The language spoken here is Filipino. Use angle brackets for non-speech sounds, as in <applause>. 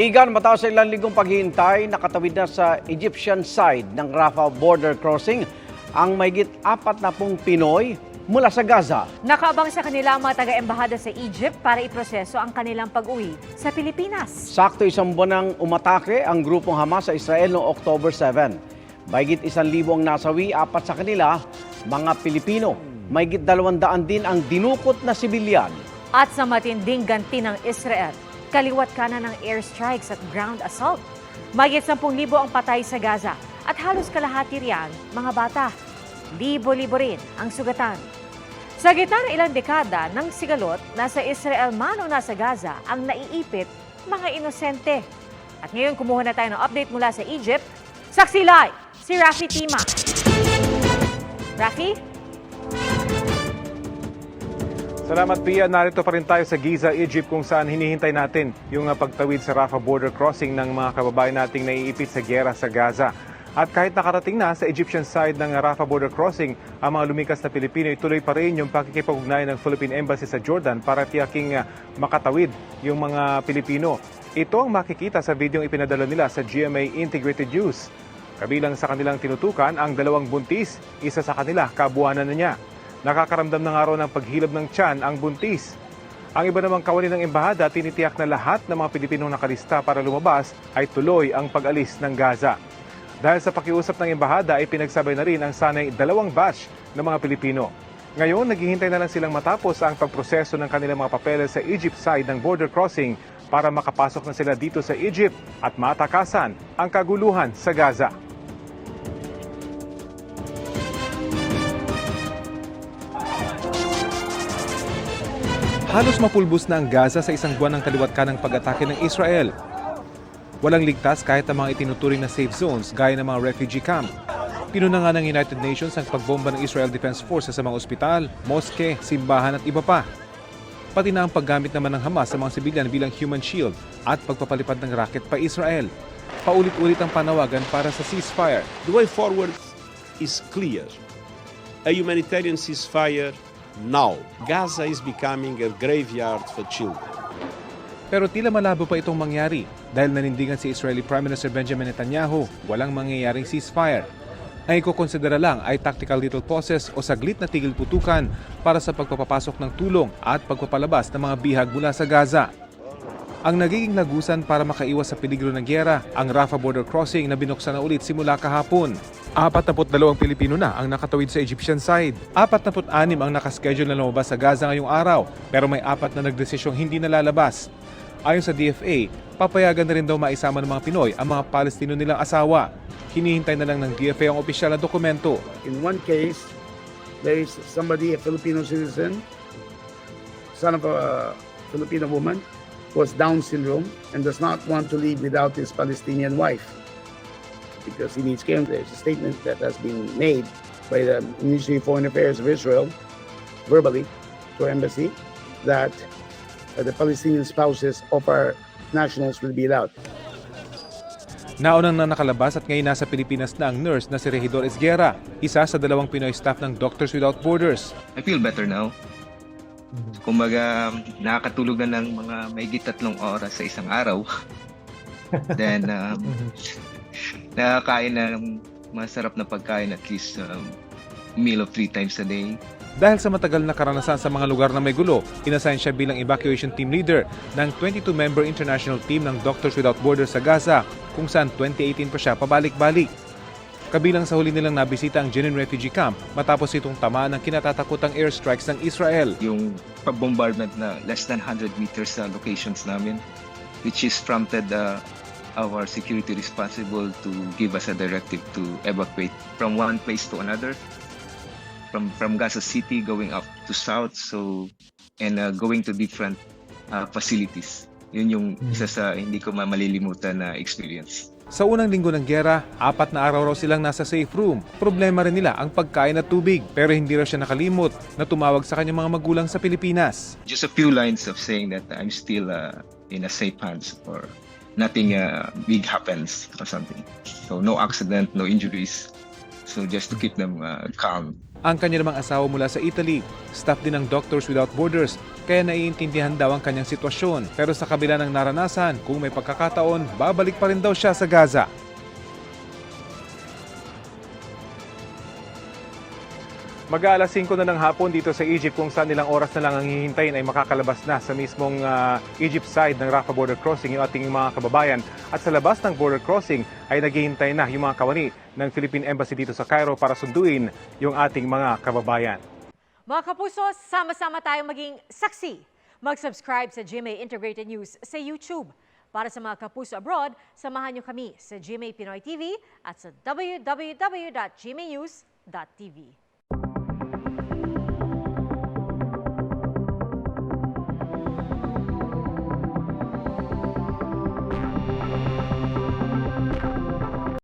Igan, matapos sa ilang linggong paghihintay, nakatawid na sa Egyptian side ng Rafah border crossing ang mahigit apat na pong Pinoy mula sa Gaza. Nakaabang sa kanila ang mga taga-embahada sa Egypt para iproseso ang kanilang pag-uwi sa Pilipinas. Sakto isang buwan nang umatake ang grupong Hamas sa Israel noong October 7. Mahigit isang libo ang nasawi, apat sa kanila, mga Pilipino. Mahigit dalawang daan din ang dinukot na sibilyan. At sa matinding ganti ng Israel, kaliwat kanan ng airstrikes at ground assault. Mahigit 10,000 ang patay sa Gaza at halos kalahati riyan mga bata. Libo-libo rin ang sugatan. Sa gitna ng ilang dekada ng sigalot, nasa Israel man o nasa Gaza ang naiipit mga inosente. At ngayon kumuha na tayo ng update mula sa Egypt. Saksi live, si Rafi Tima. Rafi? Salamat Pia, narito pa rin tayo sa Giza, Egypt kung saan hinihintay natin yung uh, pagtawid sa Rafah border crossing ng mga kababayan nating naiipit sa gera sa Gaza. At kahit nakarating na sa Egyptian side ng Rafah border crossing, ang mga lumikas na Pilipino, ituloy pa rin yung pakikipag-ugnayan ng Philippine Embassy sa Jordan para tiyaking uh, makatawid yung mga Pilipino. Ito ang makikita sa videong ipinadala nila sa GMA Integrated News. Kabilang sa kanilang tinutukan ang dalawang buntis, isa sa kanila kabuanan na niya. Nakakaramdam ng araw ng paghilab ng tiyan ang buntis. Ang iba namang kawani ng embahada, tinitiyak na lahat ng mga Pilipinong nakalista para lumabas ay tuloy ang pag-alis ng Gaza. Dahil sa pakiusap ng embahada ay pinagsabay na rin ang sanay dalawang batch ng mga Pilipino. Ngayon, naghihintay na lang silang matapos ang pagproseso ng kanilang mga papeles sa Egypt side ng border crossing para makapasok na sila dito sa Egypt at matakasan ang kaguluhan sa Gaza. Halos mapulbos na ang Gaza sa isang buwan ng kaliwat kanang pag-atake ng Israel. Walang ligtas kahit ang mga itinuturing na safe zones gaya ng mga refugee camp. Pinuna nga ng United Nations ang pagbomba ng Israel Defense Forces sa mga ospital, moske, simbahan at iba pa. Pati na ang paggamit naman ng Hamas sa mga sibilyan bilang human shield at pagpapalipad ng raket pa Israel. Paulit-ulit ang panawagan para sa ceasefire The way forward is clear. A humanitarian ceasefire now. Gaza is becoming a graveyard for children. Pero tila malabo pa itong mangyari dahil nanindigan si Israeli Prime Minister Benjamin Netanyahu walang mangyayaring ceasefire. Ang ikukonsidera lang ay tactical little pauses o saglit na tigil putukan para sa pagpapapasok ng tulong at pagpapalabas ng mga bihag mula sa Gaza. Ang nagiging lagusan para makaiwas sa peligro ng gyera, ang Rafah border crossing na binuksan na ulit simula kahapon. 42 Pilipino na ang nakatawid sa Egyptian side. 46 ang nakaschedule na lumabas sa Gaza ngayong araw, pero may apat na nagdesisyong hindi nalalabas. Ayon sa DFA, papayagan na rin daw maisama ng mga Pinoy ang mga Palestino nilang asawa. Hinihintay na lang ng DFA ang opisyal na dokumento. In one case, there is somebody, a Filipino citizen, son of a Filipino woman, who has Down syndrome and does not want to leave without his Palestinian wife because he needs care. There's a statement that has been made by the Ministry of Foreign Affairs of Israel, verbally, to our embassy, that uh, the Palestinian spouses of our nationals will be allowed. Naunang na nakalabas at ngayon nasa Pilipinas na ang nurse na si Regidor Esguera, isa sa dalawang Pinoy staff ng Doctors Without Borders. I feel better now. Kumbaga, nakakatulog na ng mga mahigit tatlong oras sa isang araw. <laughs> Then, um, nakakain na ng masarap na pagkain at least um, meal of three times a day. Dahil sa matagal na karanasan sa mga lugar na may gulo, inassign siya bilang evacuation team leader ng 22-member international team ng Doctors Without Borders sa Gaza, kung saan 2018 pa siya pabalik-balik. Kabilang sa huli nilang nabisita ang Jenin Refugee Camp matapos itong tamaan ng kinatatakutang airstrikes ng Israel. Yung pag-bombardment na less than 100 meters sa locations namin, which is prompted uh, our security responsible to give us a directive to evacuate from one place to another. From from Gaza City going up to south, so and uh, going to different uh, facilities. Yun yung isa sa hindi ko ma- malilimutan na experience. Sa unang linggo ng gyera, apat na araw raw silang nasa safe room. Problema rin nila ang pagkain at tubig. Pero hindi raw siya nakalimot na tumawag sa kanyang mga magulang sa Pilipinas. Just a few lines of saying that I'm still uh, in a safe hands or nothing uh, big happens or something. So no accident, no injuries. So just to keep them uh, calm. ang kanya namang asawa mula sa Italy. Staff din ng Doctors Without Borders, kaya naiintindihan daw ang kanyang sitwasyon. Pero sa kabila ng naranasan, kung may pagkakataon, babalik pa rin daw siya sa Gaza. Mag-aalas 5 na ng hapon dito sa Egypt kung saan ilang oras na lang ang hihintayin ay makakalabas na sa mismong ah, Egypt side ng Rafah border crossing yung ating mga kababayan. At sa labas ng border crossing ay naghihintay na yung mga kawani ng Philippine Embassy dito sa Cairo para sunduin yung ating mga kababayan. Mga kapuso, sama-sama tayong maging saksi. Mag-subscribe sa GMA Integrated News sa YouTube. Para sa mga kapuso abroad, samahan niyo kami sa GMA Pinoy TV at sa www.gmanews.tv.